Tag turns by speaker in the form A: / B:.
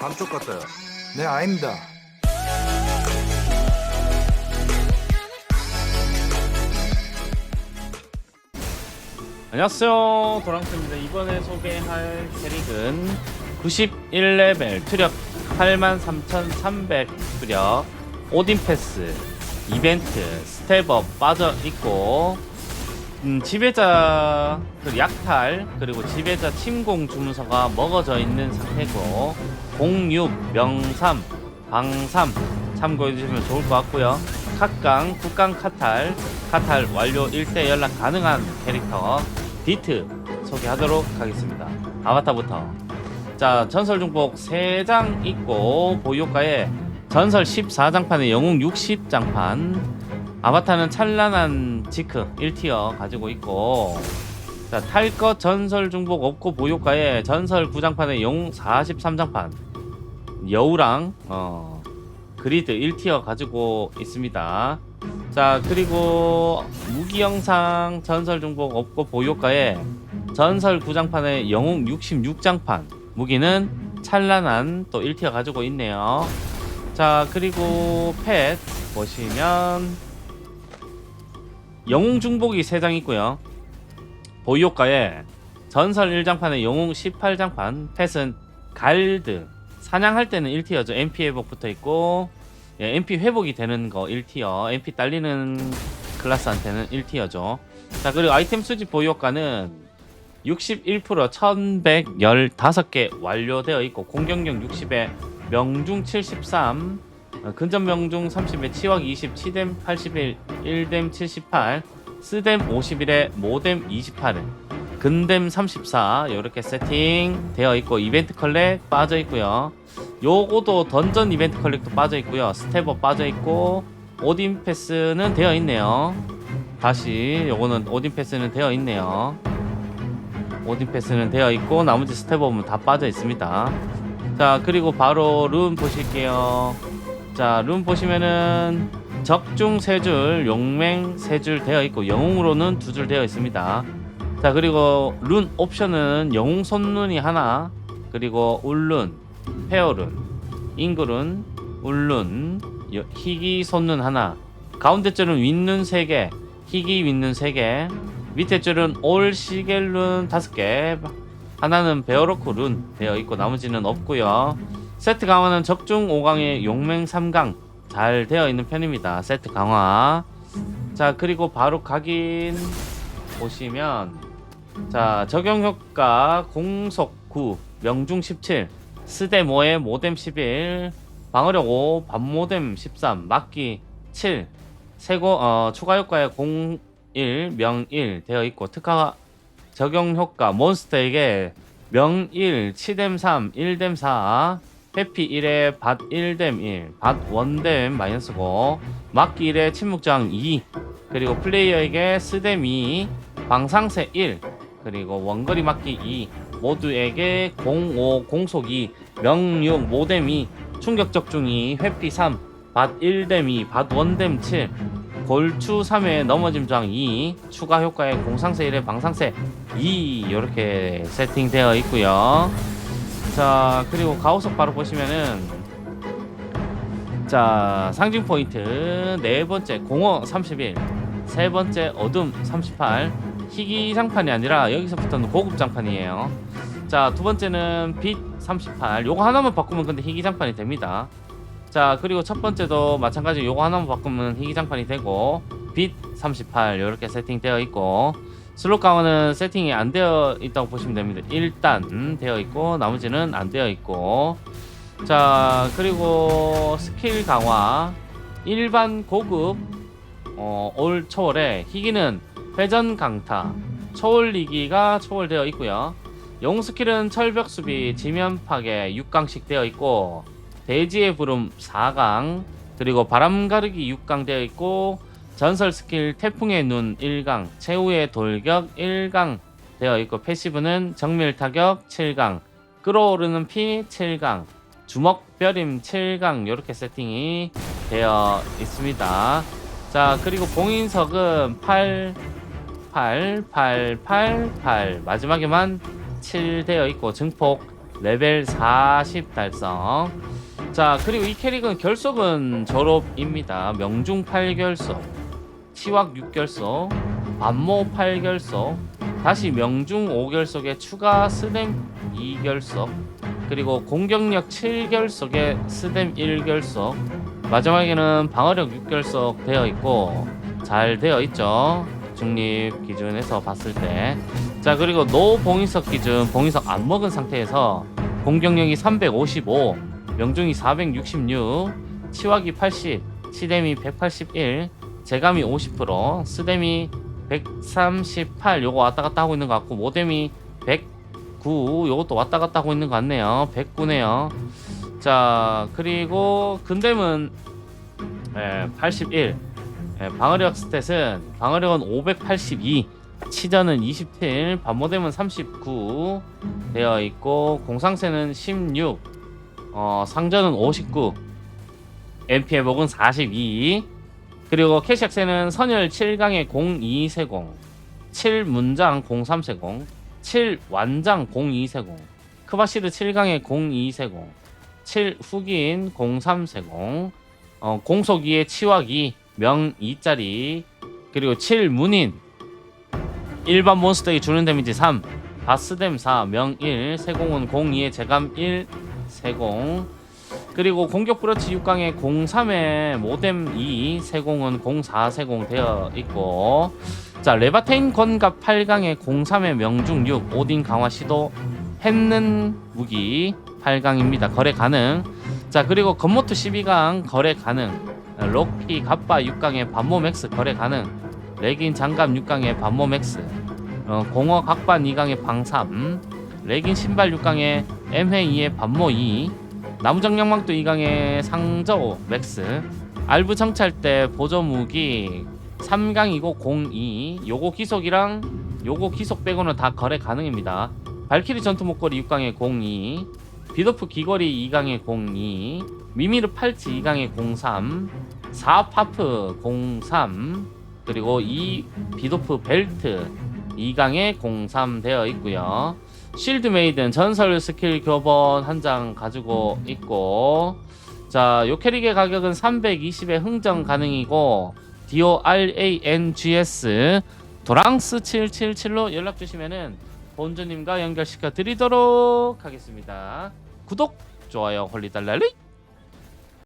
A: 감쪽 같아요. 네, 아닙니다.
B: 안녕하세요 도랑스입니다 이번에 소개할 캐릭은 91레벨 투력 83,300 투력 오딘 패스 이벤트 스텝업 빠져 있고 음, 지배자 그 약탈 그리고 지배자 침공 주문서가 먹어져 있는 상태고 공육 명삼 방삼 참고해 주시면 좋을 것 같고요. 캅강 국강 카탈 카탈 완료 1대 연락 가능한 캐릭터 디트 소개하도록 하겠습니다. 아바타부터. 자 전설 중복 3장 있고 보유가에 전설 14장판에 영웅 60장판 아바타는 찬란한 지크 1티어 가지고 있고. 자 탈것 전설 중복 없고 보유가에 전설 9장판에 영웅 43장판. 여우랑 어 그리드 1티어 가지고 있습니다. 자 그리고 무기 영상 전설 중복 없고 보유가에 전설 9장판에 영웅 66장판. 무기는 찬란한 또 1티어 가지고 있네요. 자 그리고 펫 보시면 영웅 중복이 3장 있고요. 보유가에 전설 1장판에 영웅 18장판 펫은 갈드. 사냥할 때는 1티어죠. MP 회복 붙어 있고 예, MP 회복이 되는 거 1티어. MP 딸리는 클래스한테는 1티어죠. 자 그리고 아이템 수집 보유효과는 61% 1115개 완료되어 있고 공격력 60에 명중 73 어, 근접 명중 30에 치확 20 치뎀 81 1뎀 78 스뎀 51에 모뎀 28을 근댐 34 이렇게 세팅 되어 있고 이벤트 컬렉 빠져 있고요. 요거도 던전 이벤트 컬렉도 빠져 있고요. 스텝업 빠져 있고 오딘 패스는 되어 있네요. 다시 요거는 오딘 패스는 되어 있네요. 오딘 패스는 되어 있고 나머지 스텝업은 다 빠져 있습니다. 자 그리고 바로 룬 보실게요 자룬 보시면은 적중 3줄 용맹 3줄 되어 있고 영웅으로는 2줄 되어 있습니다. 자 그리고 룬 옵션은 영웅 손룬이 하나 그리고 울룬 페어룬 잉글룬 울룬 여- 희귀 손룬 하나. 가운데 줄은 윗룬 3개 희귀 윗룬 3개. 밑에 줄은 올 시겔룬 5개. 하나는 베어로크 룬 되어 있고 나머지는 없고요 세트 강화는 적중 5강에 용맹 3강 잘 되어 있는 편입니다. 세트 강화. 자 그리고 바로 각인 보시면 자 적용 효과 공속 9 명중 17 스대 5에 모뎀 11 방어력 5 반모뎀 13 막기 7 세고 어, 추가 효과에 01 명 1 되어 있고 특화 적용 효과 몬스터에게 명1 치뎀 3 1뎀 4 해피 1에 밭 1뎀 1밭 1뎀 마이너스고 막기 1에 침묵장 2 그리고 플레이어에게 스뎀 2 방상세 1 그리고 원거리 막기 2 모두에게 05 공속 2 명육 모뎀 2 충격 적중 2 회피 3 밭 1뎀 2밭 1뎀 7 골추 3회 넘어짐 저항 2 추가 효과에 공상세 1에 방상세 2 이렇게 세팅되어 있고요 자 그리고 가오석 바로 보시면은 자 상징 포인트 네 번째 공허 31 세 번째 어둠 38 희귀 장판이 아니라 여기서부터는 고급 장판이에요. 자 두 번째는 빛 38 요거 하나만 바꾸면 근데 희귀 장판이 됩니다. 자 그리고 첫 번째도 마찬가지 요거 하나만 바꾸면 희귀 장판이 되고 빛 38 이렇게 세팅되어 있고 슬롯 강화는 세팅이 안 되어 있다고 보시면 됩니다. 일단 음, 되어 있고 나머지는 안 되어 있고. 자 그리고 스킬 강화. 일반 고급 어, 올 초월에 희귀는 회전 강타. 초월리기가 초월되어 있고요. 영웅 스킬은 철벽 수비 지면 파괴 6강씩 되어 있고 대지의 부름 4강 그리고 바람 가르기 6강 되어 있고 전설 스킬 태풍의 눈 1강 최후의 돌격 1강 되어 있고 패시브는 정밀 타격 7강 끌어오르는 피 7강 주먹 벼림 7강 이렇게 세팅이 되어 있습니다 자 그리고 봉인석은 8 8 8 8 8 마지막에만 7 되어 있고 증폭 레벨 40 달성. 자 그리고 이 캐릭은 결속은 졸업입니다. 명중 8결속, 치확 6결속, 반모 8결속, 다시 명중 5결속에 추가 스댐 2결속, 그리고 공격력 7결속에 스댐 1결속, 마지막에는 방어력 6결속 되어 있고 잘 되어 있죠. 중립 기준에서 봤을 때. 자 그리고 노 봉인석 기준 봉인석 안 먹은 상태에서 공격력이 355, 명중이 466, 치확이 80, 치뎀이 181, 재감이 50%, 스뎀이 138 요거 왔다 갔다 하고 있는 것 같고 모뎀이 109 요것도 왔다 갔다 하고 있는 것 같네요. 109네요. 자 그리고 근뎀은 예, 81 예, 방어력 스탯은 방어력은 582 치전은 27 반모뎀은 39 되어 있고 공상세는 16 어, 상전은 59 MP 회복은 42 그리고 캐시악세는 선열 7강에 0240 7문장 0340 7완장 0240 크바시르 7강에 0240 7훅인 0340 어, 공속 2에 치확 2, 명 2짜리 그리고 7 문인 일반 몬스터에게 주는 데미지 3 바스뎀 4, 명 1, 세공은 02에 재감 1, 세공 그리고 공격 브러치 6강에 03에 모뎀 2, 세공은 04, 세공 되어 있고 자 레바테인 건갑 8강에 03에 명중 6, 오딘 강화 시도 했는 무기 8강입니다. 거래 가능. 자 그리고 건모트 12강 거래 가능. 록피 갑바 6강에 반모 맥스 거래 가능. 레긴 장갑 6강에 반모 맥스 어, 공어 각반 2강에 방삼. 레긴 신발 6강에 엠회 2에 반모 2 나무정 양망도 2강에 상저 맥스. 알부 정찰 때 보조 무기 3강이고 02 요거 기속이랑 요거 기속 빼고는 다 거래 가능입니다. 발키리 전투 목걸이 6강에 02 비도프 귀걸이 2강에 02 미미르 팔찌 2강에 03 4파프 03 그리고 이 비도프 벨트 2강에 03 되어 있고요 쉴드 메이든 전설 스킬 교본 한 장 가지고 있고 자, 요 캐릭의 가격은 320에 흥정 가능이고 DORANGS 도랑스 777로 연락 주시면은 본주님과 연결시켜 드리도록 하겠습니다. 구독, 좋아요, 홀리달랄리